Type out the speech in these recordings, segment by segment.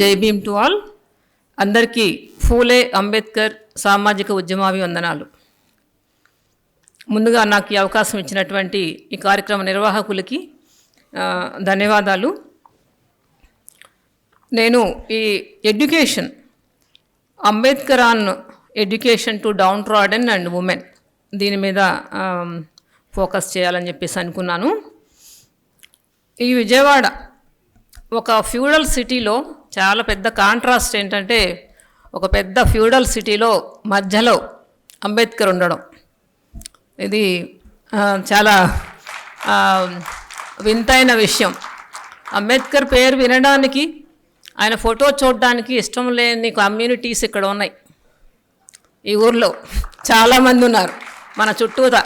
జై Bhim to all. అందరికీ ఫూలే అంబేద్కర్ సామాజిక ఉద్యమాభివందనాలు. ముందుగా నాకు ఈ అవకాశం ఇచ్చినటువంటి ఈ కార్యక్రమ నిర్వాహకులకి ధన్యవాదాలు. నేను ఈ education Ambedkar on education to downtrodden and women దీని మీద ఫోకస్ చేయాలని చెప్పేసి అనుకున్నాను. ఈ విజయవాడ ఒక ఫ్యూడల్ సిటీలో చాలా పెద్ద కాంట్రాస్ట్ ఏంటంటే ఒక పెద్ద ఫ్యూడల్ సిటీలో మధ్యలో అంబేద్కర్ ఉండడం. ఇది చాలా వింతైన విషయం. అంబేద్కర్ పేరు వినడానికి ఆయన ఫోటో చూడడానికి ఇష్టం లేని కమ్యూనిటీస్ ఇక్కడ ఉన్నాయి. ఈ ఊర్లో చాలామంది ఉన్నారు. మన చుట్టూతా.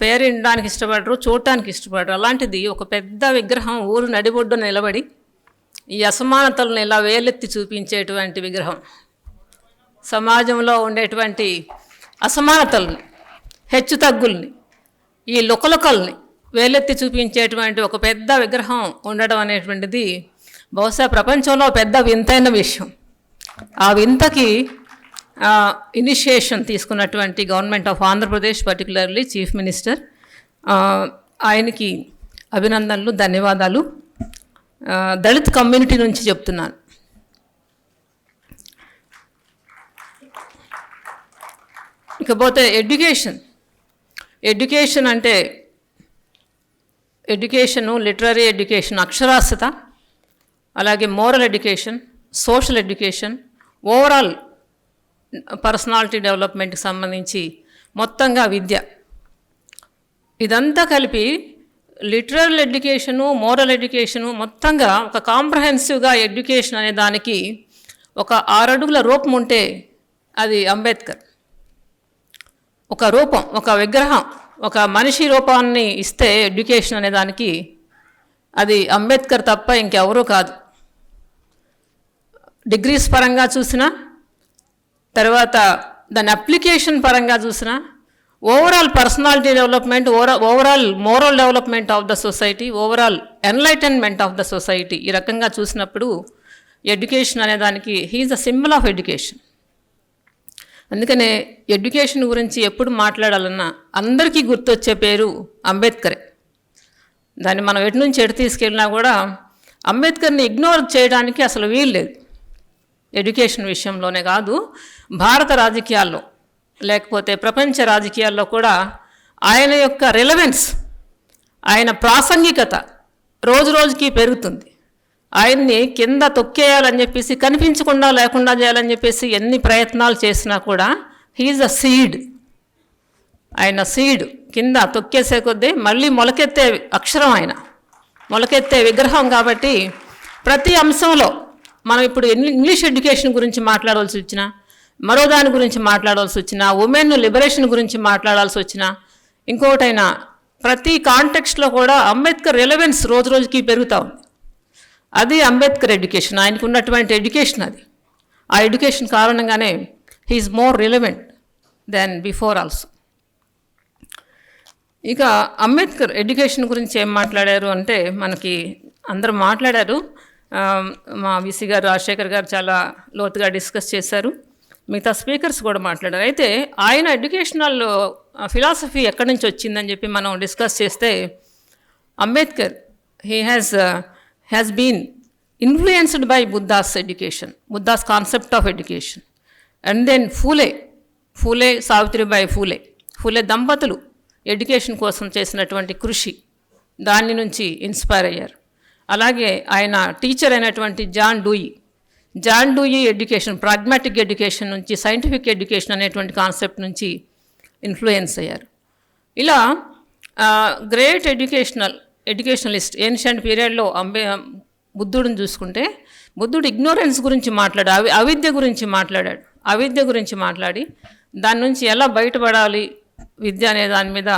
పేరు వినడానికి ఇష్టపడరు చూడటానికి ఇష్టపడరు. అలాంటిది ఒక పెద్ద విగ్రహం ఊరు నడిబొడ్డున నిలబడి ఈ అసమానతలను ఇలా వేలెత్తి చూపించేటువంటి విగ్రహం. సమాజంలో ఉండేటువంటి అసమానతల్ని హెచ్చుతగ్గుల్ని ఈ లుకలుకల్ని వేలెత్తి చూపించేటువంటి ఒక పెద్ద విగ్రహం ఉండడం అనేటువంటిది బహుశా ప్రపంచంలో పెద్ద వింతైన విషయం. ఆ వింతకి ఇనిషియేషన్ తీసుకున్నటువంటి government of Andhra Pradesh particularly chief minister ఆయనకి అభినందనలు ధన్యవాదాలు. దళిత్ కమ్యూనిటీ నుంచి చెప్తున్నాను. ఇకపోతే ఎడ్యుకేషన్ ఎడ్యుకేషన్ అంటే ఎడ్యుకేషను లిటరరీ ఎడ్యుకేషన్ అక్షరాస్యత అలాగే moral education social education overall personality డెవలప్మెంట్కి సంబంధించి మొత్తంగా విద్య. ఇదంతా కలిపి లిటరల్ ఎడ్యుకేషను మోరల్ ఎడ్యుకేషను మొత్తంగా ఒక కాంప్రహెన్సివ్గా ఎడ్యుకేషన్ అనే దానికి ఒక ఆరడుగుల రూపం ఉంటే అది అంబేద్కర్. ఒక రూపం ఒక విగ్రహం ఒక మనిషి రూపాన్ని ఇస్తే ఎడ్యుకేషన్ అనే దానికి అది అంబేద్కర్ తప్ప ఇంకెవరూ కాదు. డిగ్రీస్ పరంగా చూసినా తర్వాత దాని అప్లికేషన్ పరంగా చూసినా overall personality development overall moral development of the society overall enlightenment of the society ఈ రకంగా చూసినప్పుడు ఎడ్యుకేషన్ అనే దానికి he is the symbol of education అందుకనే ఎడ్యుకేషన్ గురించి ఎప్పుడు మాట్లాడాలన్నా అందరికీ గుర్తొచ్చే పేరు అంబేద్కరే. దాన్ని మనం ఎటు నుంచి ఎటు తీసుకెళ్ళినా కూడా అంబేద్కర్ని ఇగ్నోర్ చేయడానికి అసలు వీలు లేదు. ఎడ్యుకేషన్ విషయంలోనే కాదు భారత రాజకీయాల్లో లేకపోతే ప్రపంచ రాజకీయాల్లో కూడా ఆయన యొక్క రిలవెన్స్ ఆయన ప్రాసంగికత రోజు రోజుకి పెరుగుతుంది. ఆయన్ని కింద తొక్కేయాలని చెప్పేసి కనిపించకుండా లేకుండా చేయాలని చెప్పేసి ఎన్ని ప్రయత్నాలు చేసినా కూడా హీఈస్ అ సీడ్ ఆయన సీడ్ కింద తొక్కేసే కొద్దీ మళ్ళీ మొలకెత్తే అక్షరం ఆయన. మొలకెత్తే విగ్రహం కాబట్టి ప్రతి అంశంలో మనం ఇప్పుడు ఇంగ్లీష్ ఎడ్యుకేషన్ గురించి మాట్లాడవలసి వచ్చినా మరో దాని గురించి మాట్లాడవలసి వచ్చినా ఉమెన్ లిబరేషన్ గురించి మాట్లాడాల్సి వచ్చినా ఇంకోటైనా ప్రతి కాంటెక్స్ట్లో కూడా అంబేద్కర్ రిలవెన్స్ రోజు రోజుకి పెరుగుతూ ఉంది. అది అంబేద్కర్ ఎడ్యుకేషన్ ఆయనకు ఉన్నటువంటి ఎడ్యుకేషన్ అది. ఆ ఎడ్యుకేషన్ కారణంగానే he is more relevant than before also ఇక అంబేద్కర్ ఎడ్యుకేషన్ గురించి ఏం మాట్లాడారు అంటే మనకి అందరూ మాట్లాడారు మా విసి గారు రాజశేఖర్ గారు చాలా లోతుగా డిస్కస్ చేశారు. మిగతా స్పీకర్స్ కూడా మాట్లాడారు. అయితే ఆయన ఎడ్యుకేషనల్ ఫిలాసఫీ ఎక్కడి నుంచి వచ్చిందని చెప్పి మనం డిస్కస్ చేస్తే Ambedkar he has has been influenced by Buddha's education Buddha's concept of education and then Phule Phule Savitribai Phule Phule దంపతులు ఎడ్యుకేషన్ కోసం చేసినటువంటి కృషి దాని నుంచి ఇన్స్పైర్ అయ్యారు. అలాగే ఆయన టీచర్ అయినటువంటి John Dewey. John Dewey education pragmatic education నుంచి సైంటిఫిక్ ఎడ్యుకేషన్ అనేటువంటి కాన్సెప్ట్ నుంచి ఇన్ఫ్లుయెన్స్ అయ్యారు. ఇలా గ్రేట్ ఎడ్యుకేషనల్ ఎడ్యుకేషనలిస్ట్ ఏన్షియంట్ పీరియడ్లో అంబే బుద్ధుడిని చూసుకుంటే బుద్ధుడు ఇగ్నోరెన్స్ గురించి మాట్లాడు అవి అవిద్య గురించి మాట్లాడాడు. అవిద్య గురించి మాట్లాడి దాని నుంచి ఎలా బయటపడాలి విద్య అనే దాని మీద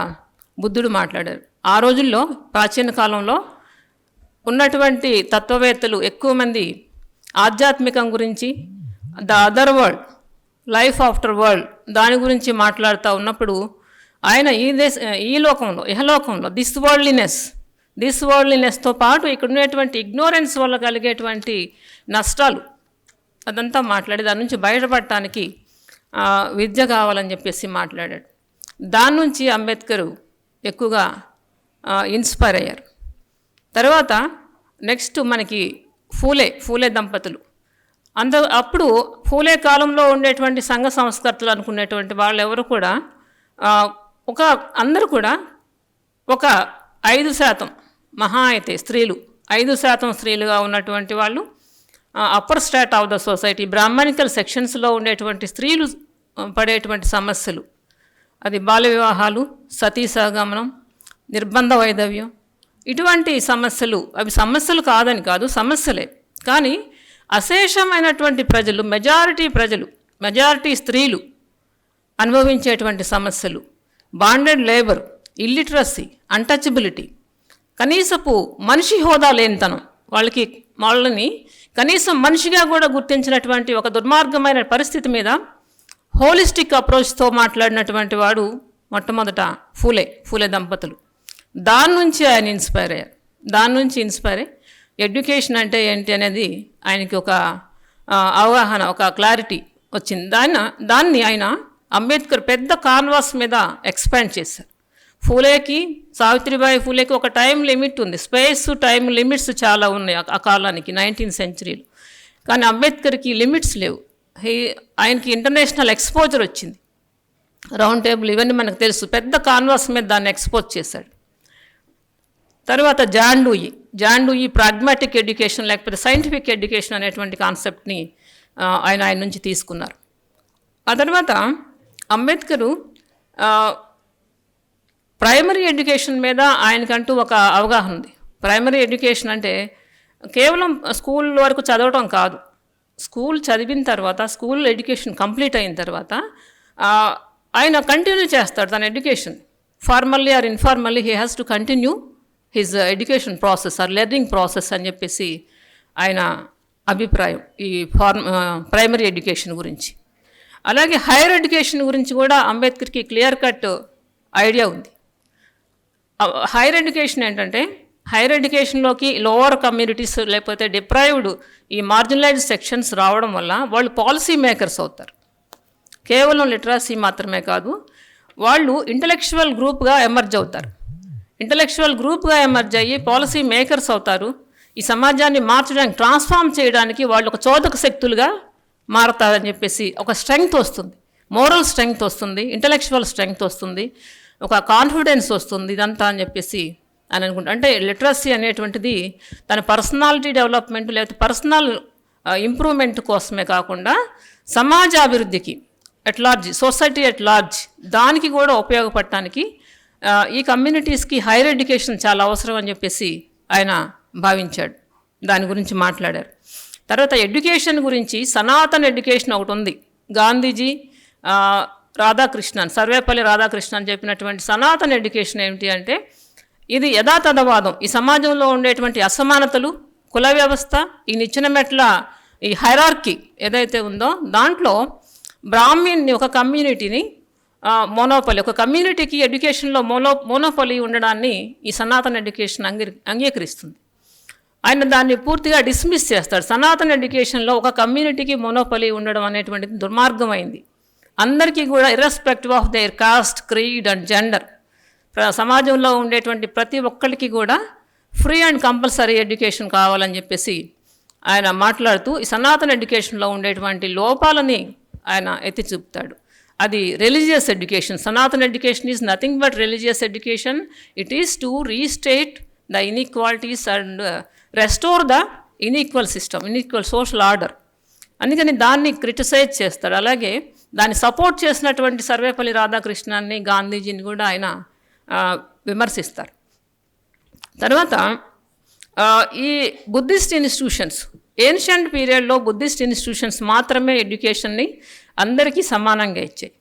బుద్ధుడు మాట్లాడారు. ఆ రోజుల్లో ప్రాచీన కాలంలో ఉన్నటువంటి తత్వవేత్తలు ఎక్కువ మంది ఆధ్యాత్మికం గురించి the other world life after world దాని గురించి మాట్లాడుతూ ఉన్నప్పుడు ఆయన ఈ దేశ ఈ లోకంలో ఇహలోకంలో దిస్ వరల్డ్లీనెస్ దిస్ వరల్డ్లీనెస్తో పాటు ఇక్కడ ఉండేటువంటి ఇగ్నోరెన్స్ వల్ల కలిగేటువంటి నష్టాలు అదంతా మాట్లాడి దాని నుంచి బయటపడటానికి విద్య కావాలని చెప్పేసి మాట్లాడాడు. దాని నుంచి అంబేద్కర్ ఎక్కువగా ఇన్స్పైర్ అయ్యారు. తర్వాత నెక్స్ట్ మనకి ఫూలే ఫూలే దంపతులు. అంత అప్పుడు ఫూలే కాలంలో ఉండేటువంటి సంఘ సంస్కర్తలు అనుకునేటువంటి వాళ్ళు ఎవరు కూడా ఒక అందరూ కూడా ఒక ఐదు శాతం మహా అయితే స్త్రీలు ఐదు శాతం స్త్రీలుగా ఉన్నటువంటి వాళ్ళు upper strata of the society Brahminical సెక్షన్స్లో ఉండేటువంటి స్త్రీలు పడేటువంటి సమస్యలు. అది బాల్య వివాహాలు సతీ సహగమనం నిర్బంధ వైధవ్యం ఇటువంటి సమస్యలు అవి సమస్యలు కాదని కాదు సమస్యలే. కానీ అశేషమైనటువంటి ప్రజలు మెజారిటీ ప్రజలు మెజారిటీ స్త్రీలు అనుభవించేటువంటి సమస్యలు బాండెడ్ లేబర్ ఇల్లిటరసీ అన్టచబిలిటీ కనీసపు మనిషి హోదా లేనితనం వాళ్ళకి వాళ్ళని కనీసం మనిషిగా కూడా గుర్తించినటువంటి ఒక దుర్మార్గమైన పరిస్థితి మీద హోలిస్టిక్ అప్రోచ్తో మాట్లాడినటువంటి వాడు మొట్టమొదట ఫూలే ఫూలే దంపతులు. దాని నుంచి ఆయన ఇన్స్పైర్ అయ్యారు. దాని నుంచి ఇన్స్పైర్ అయ్యి ఎడ్యుకేషన్ అంటే ఏంటి అనేది ఆయనకి ఒక అవగాహన ఒక క్లారిటీ వచ్చింది. దాన్ని దాన్ని ఆయన అంబేద్కర్ పెద్ద కాన్వాస్ మీద ఎక్స్పాండ్ చేశారు. ఫూలేకి సావిత్రిబాయి ఫూలేకి ఒక టైం లిమిట్ ఉంది. స్పేస్ టైం లిమిట్స్ చాలా ఉన్నాయి ఆ- కాలానికి నైన్టీన్త్ సెంచరీలో. కానీ అంబేద్కర్కి లిమిట్స్ లేవు. ఆయనకి ఇంటర్నేషనల్ ఎక్స్పోజర్ వచ్చింది. రౌండ్ టేబుల్ ఇవన్నీ మనకు తెలుసు. పెద్ద కాన్వాస్ మీద దాన్ని ఎక్స్పోజ్ చేశాడు. తర్వాత John Dewey. John Dewey pragmatic education లేకపోతే సైంటిఫిక్ ఎడ్యుకేషన్ అనేటువంటి కాన్సెప్ట్ని ఆయన ఆయన నుంచి తీసుకున్నారు. ఆ తర్వాత అంబేద్కరు ప్రైమరీ ఎడ్యుకేషన్ మీద ఆయనకంటూ ఒక అవగాహన ఉంది. ప్రైమరీ ఎడ్యుకేషన్ అంటే కేవలం స్కూల్ వరకు చదవటం కాదు. స్కూల్ చదివిన తర్వాత స్కూల్ ఎడ్యుకేషన్ కంప్లీట్ అయిన తర్వాత ఆయన కంటిన్యూ చేస్తాడు తన education. Formally or informally he has to continue his education process or learning process అని చెప్పేసి ఆయన అభిప్రాయం ఈ ఫార్మ్ ప్రైమరీ ఎడ్యుకేషన్ గురించి. అలాగే హైయర్ ఎడ్యుకేషన్ గురించి కూడా అంబేద్కర్కి క్లియర్ కట్ ఐడియా ఉంది. హైయర్ ఎడ్యుకేషన్ ఏంటంటే హైయర్ ఎడ్యుకేషన్లోకి లోవర్ కమ్యూనిటీస్ లేకపోతే డిప్రైవ్డ్ ఈ మార్జినలైజ్డ్ సెక్షన్స్ రావడం వల్ల వాళ్ళు పాలసీ మేకర్స్ అవుతారు. కేవలం లిటరసీ మాత్రమే కాదు వాళ్ళు ఇంటలెక్చువల్ గ్రూప్గా ఎమర్జ్ అవుతారు. ఇంటలెక్చువల్ గ్రూప్గా ఎమర్జ్ అయ్యి పాలసీ మేకర్స్ అవుతారు. ఈ సమాజాన్ని మార్చడానికి ట్రాన్స్ఫార్మ్ చేయడానికి వాళ్ళు ఒక చోదక శక్తులుగా మారతారని చెప్పేసి ఒక స్ట్రెంగ్త్ వస్తుంది. మోరల్ స్ట్రెంగ్త్ వస్తుంది ఇంటలెక్చువల్ స్ట్రెంగ్త్ వస్తుంది ఒక కాన్ఫిడెన్స్ వస్తుంది ఇదంతా అని చెప్పేసి అని అనుకుంటా. అంటే లిటరసీ అనేటువంటిది తన పర్సనాలిటీ డెవలప్మెంట్ లేకపోతే పర్సనల్ ఇంప్రూవ్మెంట్ కోసమే కాకుండా సమాజ అభివృద్ధికి at large society at large దానికి కూడా ఉపయోగపడటానికి ఈ కమ్యూనిటీస్కి హైయర్ ఎడ్యుకేషన్ చాలా అవసరం అని చెప్పేసి ఆయన భావించాడు. దాని గురించి మాట్లాడారు. తర్వాత ఎడ్యుకేషన్ గురించి సనాతన ఎడ్యుకేషన్ ఒకటి ఉంది. గాంధీజీ రాధాకృష్ణన్ సర్వేపల్లి రాధాకృష్ణన్ చెప్పినటువంటి సనాతన ఎడ్యుకేషన్ ఏమిటి అంటే ఇది యథాతథవాదం. ఈ సమాజంలో ఉండేటువంటి అసమానతలు కుల వ్యవస్థ ఈ నిచ్చిన మెట్ల ఈ హైరార్కీ ఏదైతే ఉందో దాంట్లో బ్రాహ్మీణ్ని ఒక కమ్యూనిటీని మోనోపలి ఒక కమ్యూనిటీకి ఎడ్యుకేషన్లో మోనో మోనోపలి ఉండడాన్ని ఈ సనాతన ఎడ్యుకేషన్ అంగీ అంగీకరిస్తుంది. ఆయన దాన్ని పూర్తిగా డిస్మిస్ చేస్తాడు. సనాతన ఎడ్యుకేషన్లో ఒక కమ్యూనిటీకి మోనోపలి ఉండడం అనేటువంటిది దుర్మార్గమైంది. అందరికీ కూడా irrespective of their caste creed and gender సమాజంలో ఉండేటువంటి ప్రతి ఒక్కరికి కూడా ఫ్రీ అండ్ కంపల్సరీ ఎడ్యుకేషన్ కావాలని చెప్పేసి ఆయన మాట్లాడుతూ ఈ సనాతన ఎడ్యుకేషన్లో ఉండేటువంటి లోపాలని ఆయన ఎత్తి చూపుతాడు. అది రిలీజియస్ ఎడ్యుకేషన్ సనాతన education is nothing but religious education it is to restate the inequalities and restore the inequal system inequal social order అందుకని దాన్ని క్రిటిసైజ్ చేస్తాడు అలాగే దాన్ని సపోర్ట్ చేసినటువంటి సర్వేపల్లి రాధాకృష్ణాన్ని గాంధీజీని కూడా ఆయన విమర్శిస్తారు. తర్వాత ఈ బుద్ధిస్ట్ ఇన్స్టిట్యూషన్స్ ఏన్షియంట్ పీరియడ్లో బుద్ధిస్ట్ ఇన్స్టిట్యూషన్స్ మాత్రమే ఎడ్యుకేషన్ని అందరికీ సమానంగా ఇచ్చాయి.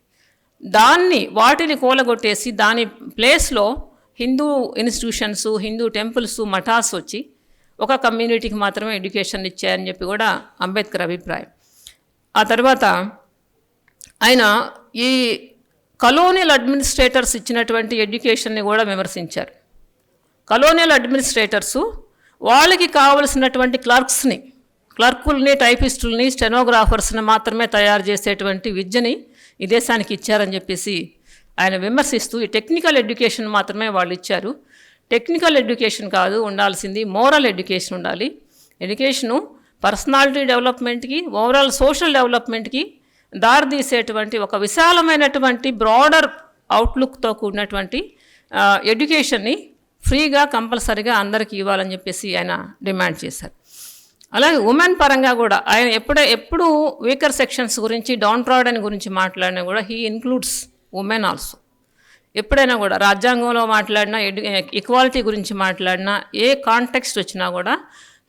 దాన్ని వాటిని కూలగొట్టేసి దాని ప్లేస్లో హిందూ ఇన్స్టిట్యూషన్స్ హిందూ టెంపుల్స్ మఠాస్ వచ్చి ఒక కమ్యూనిటీకి మాత్రమే ఎడ్యుకేషన్ ఇచ్చాయని చెప్పి కూడా అంబేద్కర్ అభిప్రాయం. ఆ తర్వాత ఆయన ఈ కలోనియల్ అడ్మినిస్ట్రేటర్స్ ఇచ్చినటువంటి ఎడ్యుకేషన్ని కూడా విమర్శించారు. కలోనియల్ అడ్మినిస్ట్రేటర్సు వాళ్ళకి కావలసినటువంటి క్లర్క్స్ని క్లర్కుల్ని టైపిస్టుల్ని స్టెనోగ్రాఫర్స్ని మాత్రమే తయారు చేసేటువంటి విద్యని ఈ దేశానికి ఇచ్చారని చెప్పేసి ఆయన విమర్శిస్తూ ఈ టెక్నికల్ ఎడ్యుకేషన్ మాత్రమే వాళ్ళు ఇచ్చారు. టెక్నికల్ ఎడ్యుకేషన్ కాదు ఉండాల్సింది మోరల్ ఎడ్యుకేషన్ ఉండాలి. ఎడ్యుకేషను పర్సనాలిటీ డెవలప్మెంట్కి ఓవరాల్ సోషల్ డెవలప్మెంట్కి దారితీసేటువంటి ఒక విశాలమైనటువంటి బ్రాడర్ అవుట్లుక్తో కూడినటువంటి ఎడ్యుకేషన్ని ఫ్రీగా కంపల్సరీగా అందరికీ ఇవ్వాలని చెప్పేసి ఆయన డిమాండ్ చేశారు. అలాగే ఉమెన్ పరంగా కూడా ఆయన ఎప్పుడ ఎప్పుడు వీకర్ సెక్షన్స్ గురించి డౌన్ ట్రాడన్ గురించి మాట్లాడినా కూడా హీ ఇన్క్లూడ్స్ ఉమెన్ ఆల్సో ఎప్పుడైనా కూడా రాజ్యాంగంలో మాట్లాడినా ఎడ్యు ఈక్వాలిటీ గురించి మాట్లాడినా ఏ కాంటెక్స్ట్ వచ్చినా కూడా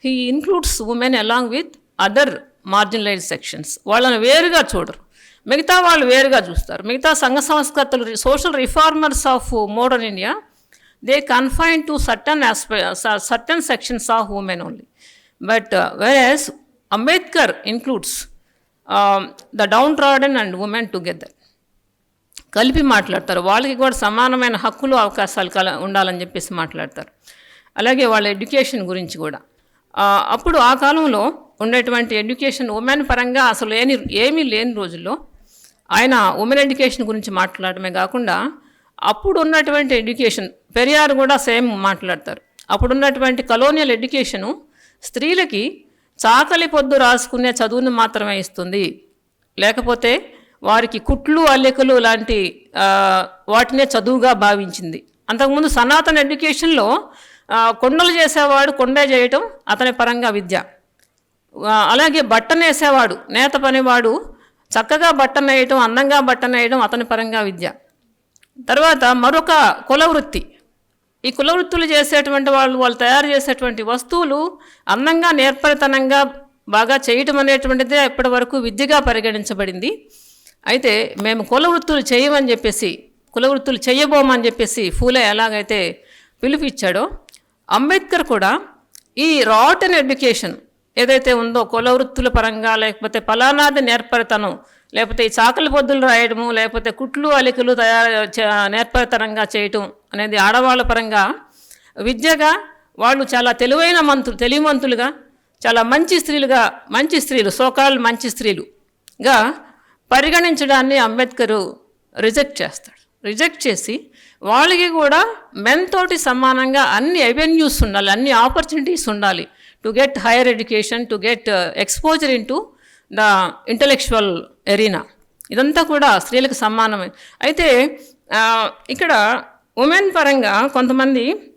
he includes women along with other marginalise sections వాళ్ళని వేరుగా చూడరు. మిగతా వాళ్ళు వేరుగా చూస్తారు. మిగతా సంఘ సంస్కర్తలు social reformers of modern India they confine to certain certain sections of women only but versus Ambedkar includes the downtrodden and women together కలిపి మాట్లాడతారు. వాళ్ళకి కూడా సమానమైన హక్కులు అవకాశాలు కల ఉండాలని చెప్పేసి మాట్లాడతారు. అలాగే వాళ్ళ ఎడ్యుకేషన్ గురించి కూడా. అప్పుడు ఆ కాలంలో ఉండేటువంటి ఎడ్యుకేషన్ ఉమెన్ పరంగా అసలు లేని ఏమీ లేని రోజుల్లో ఆయన ఉమెన్ ఎడ్యుకేషన్ గురించి మాట్లాడమే కాకుండా అప్పుడు ఉన్నటువంటి ఎడ్యుకేషన్ పెరియార్ కూడా సేమ్ మాట్లాడతారు. అప్పుడు ఉన్నటువంటి కలోనియల్ ఎడ్యుకేషను స్త్రీలకి చాకలి పొద్దు రాసుకునే చదువును మాత్రమే ఇస్తుంది. లేకపోతే వారికి కుట్లు అల్లికలు లాంటి వాటినే చదువుగా భావించింది. అంతకుముందు సనాతన ఎడ్యుకేషన్లో కొండలు చేసేవాడు కొండే చేయటం అతని పరంగా విద్య. అలాగే బట్టనేసేవాడు నేత పనివాడు చక్కగా బట్టను వేయటం అందంగా బట్టను వేయడం అతని పరంగా విద్య. తర్వాత మరొక కుల వృత్తి. ఈ కుల వృత్తులు చేసేటువంటి వాళ్ళు వాళ్ళు తయారు చేసేటువంటి వస్తువులు అందంగా నేర్పరితనంగా బాగా చేయటం అనేటువంటిది ఇప్పటి వరకు విద్యగా పరిగణించబడింది. అయితే మేము కుల వృత్తులు చేయమని చెప్పేసి కుల వృత్తులు చేయబోమని చెప్పేసి ఫూలే ఎలాగైతే పిలుపిచ్చాడో అంబేద్కర్ కూడా ఈ రాట్ అండ్ ఎడ్యుకేషన్ ఏదైతే ఉందో కుల వృత్తుల పరంగా లేకపోతే ఫలానాది నేర్పరితనం లేకపోతే ఈ చాకలి పొద్దులు రాయడము లేకపోతే కుట్లు అలికలు తయారు చే- నేర్పరితనంగా చేయటం అనేది ఆడవాళ్ళ పరంగా విద్యగా వాళ్ళు చాలా తెలివైన మంతులు తెలివిమంతులుగా చాలా మంచి స్త్రీలుగా మంచి స్త్రీలు సోకాళ్ళు మంచి స్త్రీలుగా పరిగణించడాన్ని అంబేద్కరు రిజెక్ట్ చేస్తాడు. రిజెక్ట్ చేసి వాళ్ళకి కూడా మెన్ తోటి సమానంగా అన్ని అవెన్యూస్ ఉండాలి అన్ని ఆపర్చునిటీస్ ఉండాలి. To get higher education to get exposure in to the intellectual arena ఇదంతా కూడా స్త్రీలకు సమానమే. అయితే ఇక్కడ ఉమెన్ పరంగా కొంతమంది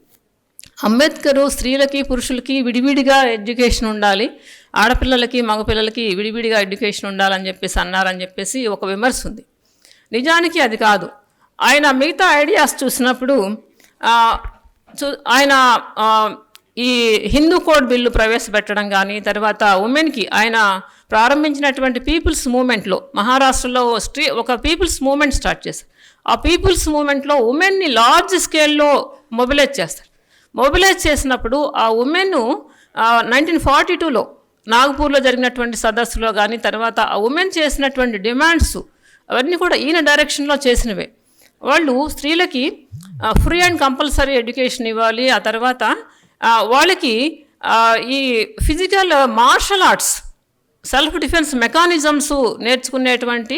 అంబేద్కర్ స్త్రీలకి పురుషులకి విడివిడిగా ఎడ్యుకేషన్ ఉండాలి. ఆడపిల్లలకి మగపిల్లలకి విడివిడిగా ఎడ్యుకేషన్ ఉండాలని చెప్పేసి అన్నారని చెప్పేసి ఒక విమర్శ ఉంది. నిజానికి అది కాదు. ఆయన మిగతా ఐడియాస్ చూసినప్పుడు చూ- ఆయన ఈ హిందూ కోడ్ బిల్లు ప్రవేశపెట్టడం కానీ తర్వాత ఉమెన్కి ఆయన ప్రారంభించినటువంటి పీపుల్స్ మూమెంట్లో మహారాష్ట్రలో స్ట్రీ ఒక పీపుల్స్ మూమెంట్ స్టార్ట్ చేశారు. ఆ పీపుల్స్ మూమెంట్లో ఉమెన్ని లార్జ్ స్కేల్లో మొబిలైజ్ చేస్తారు. మొబిలైజ్ చేసినప్పుడు ఆ ఉమెన్ నైన్టీన్ ఫార్టీ టూలో నాగపూర్లో జరిగినటువంటి సదస్సులో కానీ తర్వాత ఆ ఉమెన్ చేసినటువంటి డిమాండ్స్ అవన్నీ కూడా ఈయన డైరెక్షన్లో చేసినవే. వాళ్ళు స్త్రీలకి ఫ్రీ అండ్ కంపల్సరీ ఎడ్యుకేషన్ ఇవ్వాలి ఆ తర్వాత వాళ్ళకి ఈ physical martial arts self defence mechanisms నేర్చుకునేటువంటి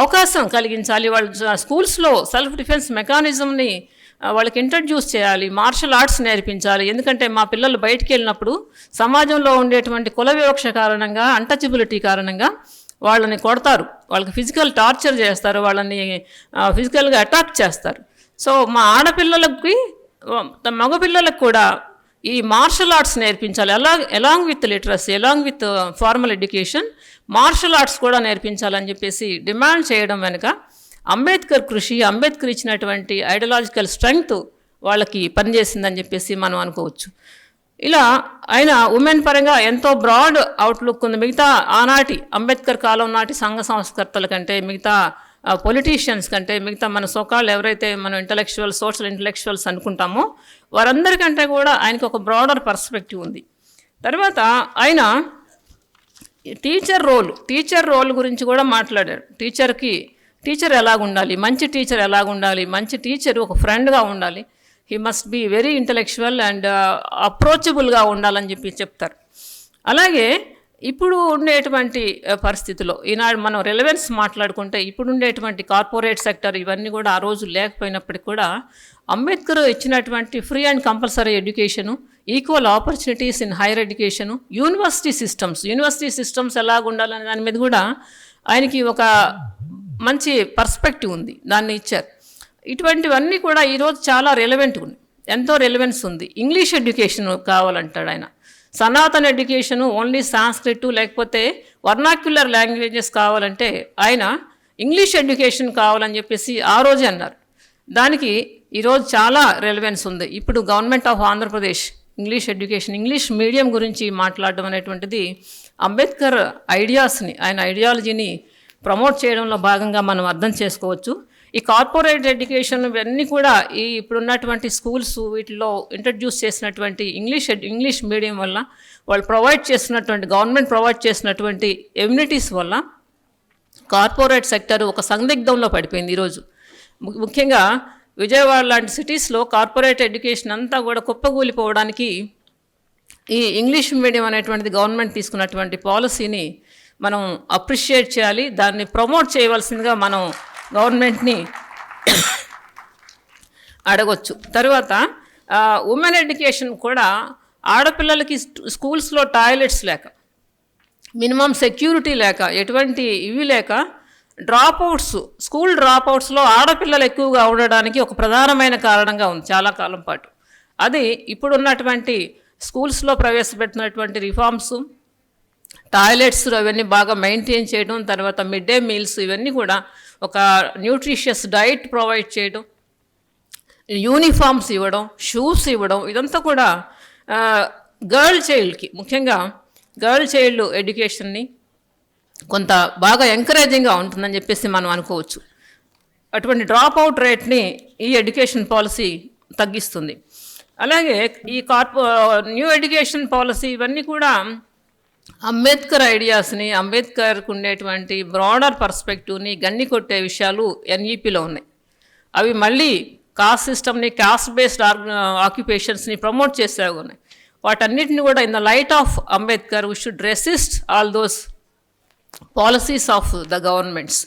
అవకాశం కలిగించాలి. వాళ్ళు స్కూల్స్లో సెల్ఫ్ డిఫెన్స్ మెకానిజంని వాళ్ళకి ఇంట్రడ్యూస్ చేయాలి. మార్షల్ ఆర్ట్స్ నేర్పించాలి. ఎందుకంటే మా పిల్లలు బయటికి వెళ్ళినప్పుడు సమాజంలో ఉండేటువంటి కుల వివక్ష కారణంగా అంటచబిలిటీ కారణంగా వాళ్ళని కొడతారు. వాళ్ళకి ఫిజికల్ టార్చర్ చేస్తారు. వాళ్ళని ఫిజికల్గా అటాక్ చేస్తారు. సో మా ఆడపిల్లలకి మగపిల్లలకు కూడా ఈ మార్షల్ ఆర్ట్స్ నేర్పించాలి. అలా along with literacy along with formal education martial arts కూడా నేర్పించాలని చెప్పేసి డిమాండ్ చేయడం వెనుక అంబేద్కర్ కృషి అంబేద్కర్ ఇచ్చినటువంటి ఐడియాలజికల్ స్ట్రెంగ్త్ వాళ్ళకి పనిచేసిందని చెప్పేసి మనం అనుకోవచ్చు. ఇలా ఆయన ఉమెన్ పరంగా ఎంతో బ్రాడ్ అవుట్లుక్ ఉంది. మిగతా ఆనాటి అంబేద్కర్ కాలం నాటి సంఘ సంస్కర్తల కంటే మిగతా పొలిటీషియన్స్ కంటే మిగతా మన సోకాళ్ళు ఎవరైతే మనం ఇంటలెక్చువల్ సోషల్ ఇంటలెక్చువల్స్ అనుకుంటామో వారందరికంటే కూడా ఆయనకు ఒక బ్రాడర్ పర్స్పెక్టివ్ ఉంది. తర్వాత ఆయన టీచర్ రోల్ టీచర్ రోల్ గురించి కూడా మాట్లాడారు. టీచర్కి టీచర్ ఎలాగ ఉండాలి మంచి టీచర్ ఎలాగ ఉండాలి మంచి టీచర్ ఒక ఫ్రెండ్గా ఉండాలి. He must be very intellectual and అప్రోచబుల్గా ఉండాలని చెప్పి చెప్తారు. అలాగే ఇప్పుడు ఉండేటువంటి పరిస్థితిలో ఈనాడు మనం రెలవెన్స్ మాట్లాడుకుంటే ఇప్పుడు ఉండేటువంటి కార్పొరేట్ సెక్టర్ ఇవన్నీ కూడా ఆ రోజు లేకపోయినప్పటికీ కూడా అంబేద్కర్ ఇచ్చినటువంటి free and compulsory education equal opportunities in higher education university systems university systems ఎలాగ ఉండాలనే దాని మీద కూడా ఆయనకి ఒక మంచి పర్స్పెక్టివ్ ఉంది. దాన్ని ఇచ్చారు. ఇటువంటివన్నీ కూడా ఈరోజు చాలా రెలవెంట్ ఉంది ఎంతో రెలవెన్స్ ఉంది. ఇంగ్లీష్ ఎడ్యుకేషన్ కావాలంటాడు ఆయన. సనాతన ఎడ్యుకేషను ఓన్లీ సాంస్క్రిట్ లేకపోతే వర్నాక్యులర్ లాంగ్వేజెస్ కావాలంటే ఆయన ఇంగ్లీష్ ఎడ్యుకేషన్ కావాలని చెప్పేసి ఆ రోజే అన్నారు. దానికి ఈరోజు చాలా రెలవెన్స్ ఉంది. ఇప్పుడు government of Andhra Pradesh English education English medium గురించి మాట్లాడడం అనేటువంటిది అంబేద్కర్ ఐడియాస్ని ఆయన ఐడియాలజీని ప్రమోట్ చేయడంలో భాగంగా మనం అర్థం చేసుకోవచ్చు. ఈ కార్పొరేట్ ఎడ్యుకేషన్ ఇవన్నీ కూడా ఈ ఇప్పుడున్నటువంటి స్కూల్స్ వీటిలో ఇంట్రడ్యూస్ చేసినటువంటి ఇంగ్లీష్ ఇంగ్లీష్ మీడియం వల్ల వాళ్ళు ప్రొవైడ్ చేసినటువంటి గవర్నమెంట్ ప్రొవైడ్ చేసినటువంటి ఎమ్యూనిటీస్ వల్ల కార్పొరేట్ సెక్టర్ ఒక సందిగ్ధంలో పడిపోయింది ఈరోజు. ముఖ్యంగా విజయవాడ లాంటి సిటీస్లో కార్పొరేట్ ఎడ్యుకేషన్ అంతా కూడా కుప్పగూలిపోవడానికి ఈ ఇంగ్లీష్ మీడియం అనేటువంటిది గవర్నమెంట్ తీసుకున్నటువంటి పాలసీని మనం అప్రిషియేట్ చేయాలి. దాన్ని ప్రమోట్ చేయవలసిందిగా మనం గవర్నమెంట్ని అడగొచ్చు. తర్వాత ఉమెన్ ఎడ్యుకేషన్ కూడా ఆడపిల్లలకి స్కూల్స్లో టాయిలెట్స్ లేక మినిమం సెక్యూరిటీ లేక ఎటువంటి ఇవి లేక డ్రాప్ అవుట్స్ స్కూల్ డ్రాప్ అవుట్స్లో ఆడపిల్లలు ఎక్కువగా ఉండడానికి ఒక ప్రధానమైన కారణంగా ఉంది చాలా కాలం పాటు. అది ఇప్పుడు ఉన్నటువంటి స్కూల్స్లో ప్రవేశపెట్టినటువంటి రిఫార్మ్స్ టాయిలెట్స్ అవన్నీ బాగా మెయింటైన్ చేయడం తర్వాత మిడ్ డే మీల్స్ ఇవన్నీ కూడా ఒక న్యూట్రిషియస్ డైట్ ప్రొవైడ్ చేయడం యూనిఫామ్స్ ఇవ్వడం షూస్ ఇవ్వడం ఇదంతా కూడా గర్ల్ చైల్డ్కి ముఖ్యంగా గర్ల్ చైల్డ్ ఎడ్యుకేషన్ని కొంత బాగా ఎంకరేజింగ్గా ఉంటుందని చెప్పేసి మనం అనుకోవచ్చు. అటువంటి డ్రాప్ అవుట్ రేట్ని ఈ ఎడ్యుకేషన్ పాలసీ తగ్గిస్తుంది. అలాగే ఈ కార్పొ న్యూ ఎడ్యుకేషన్ పాలసీ ఇవన్నీ కూడా అంబేద్కర్ ఐడియాస్ని అంబేద్కర్కు ఉండేటువంటి బ్రాడర్ పర్స్పెక్టివ్ని గన్ని కొట్టే విషయాలు ఎన్ఈపిలో ఉన్నాయి. అవి మళ్ళీ కాస్ట్ సిస్టమ్ని కాస్ట్ బేస్డ్ ఆక్యుపేషన్స్ని ప్రమోట్ చేసేవి ఉన్నాయి. వాటన్నిటిని కూడా in the light of Ambedkar we should resist all those policies of the governments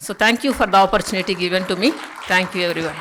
so thank you for the opportunity given to me thank you everyone